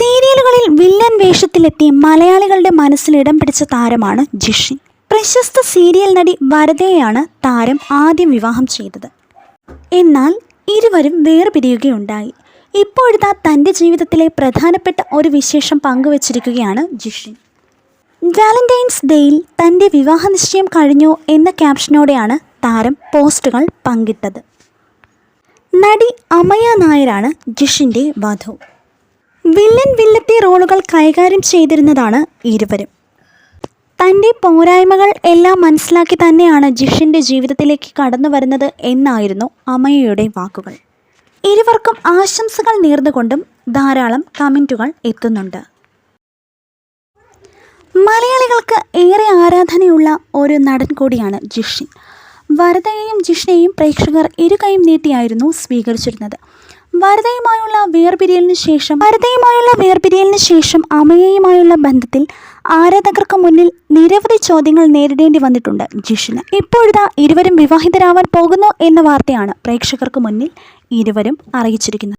സീരിയലുകളിൽ villain വേഷത്തിലെത്തി മലയാളികളുടെ മനസ്സിൽ ഇടം പിടിച്ച താരമാണ് ജിഷി പ്രശസ്ത സീരിയൽ നടി വരദയെയാണ് താരം ആദ്യം വിവാഹം ചെയ്തത്. എന്നാൽ ഇരുവരും വേർപിരിയുകയുണ്ടായി. ഇപ്പോഴിതാ തന്റെ ജീവിതത്തിലെ പ്രധാനപ്പെട്ട ഒരു വിശേഷം പങ്കുവച്ചിരിക്കുകയാണ് ജിഷി വാലന്റൈൻസ് ഡേയിൽ തന്റെ വിവാഹ നിശ്ചയം കഴിഞ്ഞു എന്ന ക്യാപ്ഷനോടെയാണ് താരം പോസ്റ്റുകൾ പങ്കിട്ടത്. നടി അമയ നായരാണ് ജിഷിന്റെ വധു. വില്ലൻ വില്ലത്തെ റോളുകൾ കൈകാര്യം ചെയ്തിരുന്നതാണ് ഇരുവരും. തന്റെ പോരായ്മകൾ എല്ലാം മനസ്സിലാക്കി തന്നെയാണ് ജിഷിന്റെ ജീവിതത്തിലേക്ക് കടന്നു വരുന്നത് എന്നായിരുന്നു അമയയുടെ വാക്കുകൾ. ഇരുവർക്കും ആശംസകൾ നേർന്നുകൊണ്ടും ധാരാളം കമന്റുകൾ എത്തുന്നുണ്ട്. മലയാളികൾക്ക് ഏറെ ആരാധനയുള്ള ഒരു നടൻ കൂടിയാണ് ജിഷിൻ. വരദയെയും ജിഷ്ണയെയും പ്രേക്ഷകർ ഇരുകൈയും നീട്ടിയായിരുന്നു സ്വീകരിച്ചിരുന്നത്. വരദയുമായുള്ള വേർപിരിയലിന് ശേഷം വരദയുമായുള്ള വേർപിരിയലിന് ശേഷം അമയയുമായുള്ള ബന്ധത്തിൽ ആരാധകർക്ക് മുന്നിൽ നിരവധി ചോദ്യങ്ങൾ നേരിടേണ്ടി വന്നിട്ടുണ്ട് ജിഷിന് ഇപ്പോഴിതാ ഇരുവരും വിവാഹിതരാവാൻ പോകുന്നു എന്ന വാർത്തയാണ് പ്രേക്ഷകർക്ക് മുന്നിൽ ഇരുവരും അറിയിച്ചിരിക്കുന്നത്.